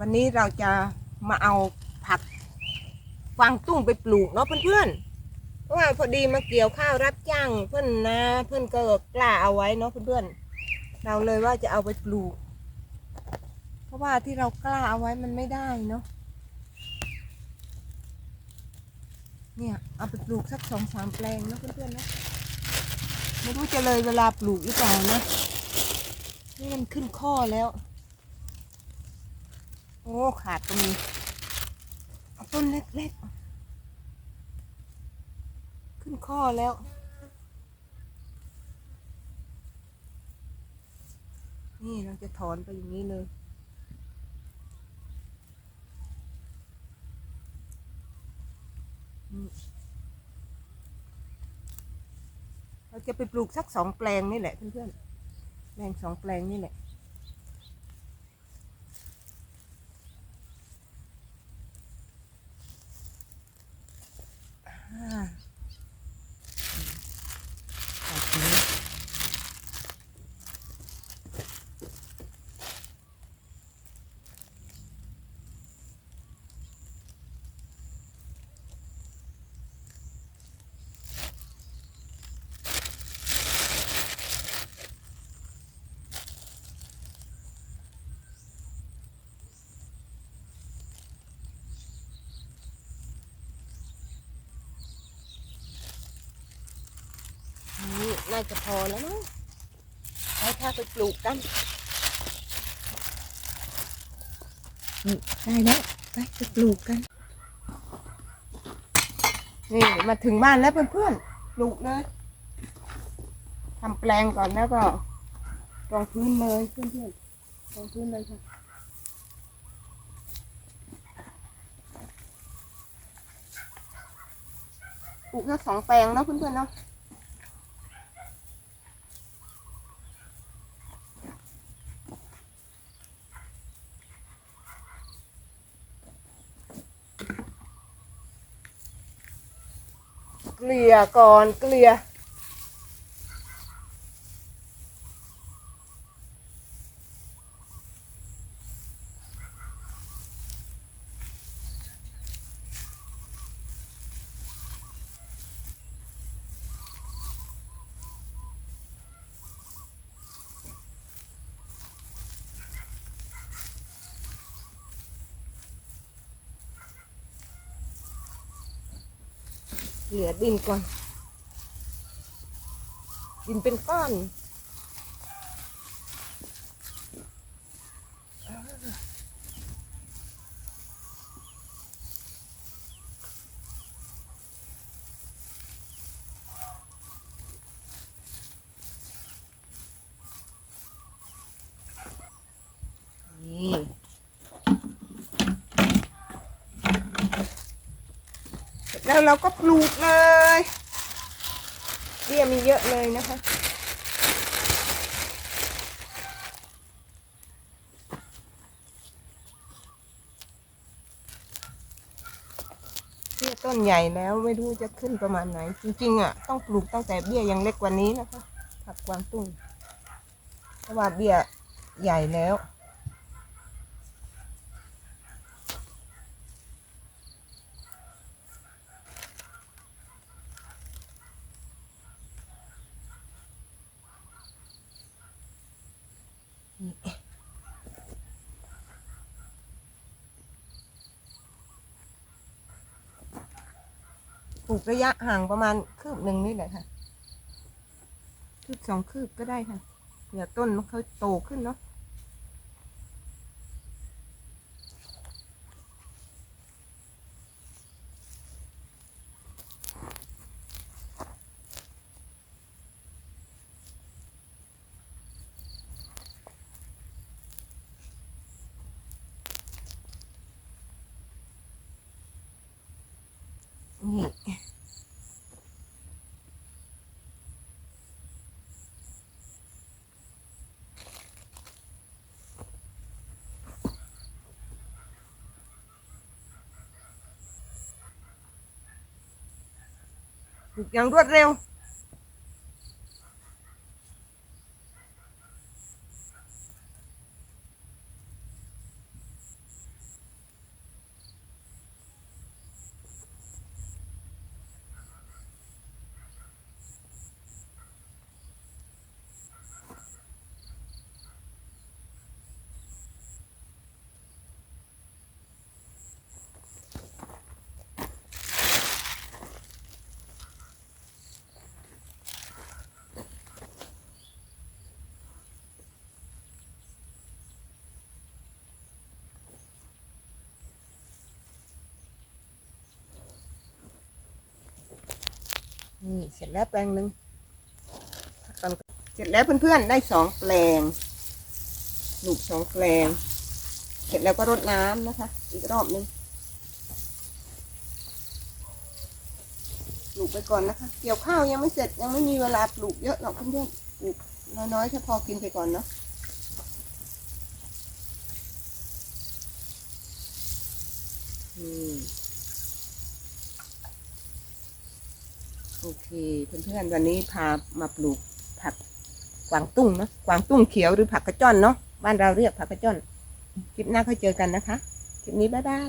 วันนี้เราจะมาเอาผักกวางตุ้งไปปลูกเนาะเพื่อนๆเพราะว่าพอดีมาเกี่ยวข้าวรับจ้างเพื่อนนะเพื่อนก็กล้าเอาไว้เนาะเพื่อนๆเราเลยว่าจะเอาไปปลูก เพราะว่าที่เรากล้าเอาไว้มันไม่ได้เนาะเนี่ยเอาไปปลูกสักสองสามแปลงเนาะเพื่อนๆนะไม่รู้จะเลยเวลาปลูกหรือเปล่านะนี่มันขึ้นข้อแล้ว โอ้ ขาดตรงนี้เอาต้นเล็กๆ ขึ้นข้อแล้ว นี่เราจะถอนไปอย่างนี้เลยเราจะไปปลูกสักสองแปลงนี่แหละเพื่อนๆ แปลงสองแปลงนี่แหละ อ่าแบบนี้ นี่น่าจะพอแล้วมั้งไปถ้าไปปลูกกันนี่ได้แล้วไปไปปลูกกันนี่มาถึงบ้านแล้วเพื่อนๆปลูกเลยทำแปลงก่อนแล้วก็รองพื้นเลยเพื่อนๆรองพื้นเลยค่ะปลูกแค่สองแปลงเนาะเพื่อนๆเนาะ เกลี่ยก่อนเกลี่ย เหลือดินก่อน ดินเป็นก้อน แล้วเราก็ปลูกเลยเบี้ยมีเยอะเลยนะคะ เบี้ยต้นใหญ่แล้วไม่รู้จะขึ้นประมาณไหน จริงๆอะต้องปลูกตั้งแต่เบี้ยยังเล็กกว่านี้นะคะ ผักกวางตุ้งเพราะว่าเบี้ยใหญ่แล้ว ปลูกระยะห่างประมาณคืบหนึ่งนี่แหละค่ะ คืบสองคืบก็ได้ค่ะเผื่อต้นมันเขาโตขึ้นเนาะ นี่อย่างรวดเร็ว นี่เสร็จแล้วแปลงหนึ่งเสร็จแล้วเพื่อนๆได้สองแปลงปลูกสองแปลง เสร็จแล้วก็รดน้ำนะคะ อีกรอบหนึงปลูกไปก่อนนะคะ เกี่ยวข้าวยังไม่เสร็จยังไม่มีเวลาปลูกเยอะหรอกเพื่อนๆปลูกน้อยๆแค่พอกินไปก่อนเนาะอื โอเคเพื่อนๆวันนี้พามาปลูกผักกวางตุ้งเนาะกวางตุ้งเขียวหรือผักกระจ้อนเนาะบ้านเราเรียกผักกระจ้อนคลิปหน้าค่อยเจอกันนะคะคลิปนี้บ๊ายบาย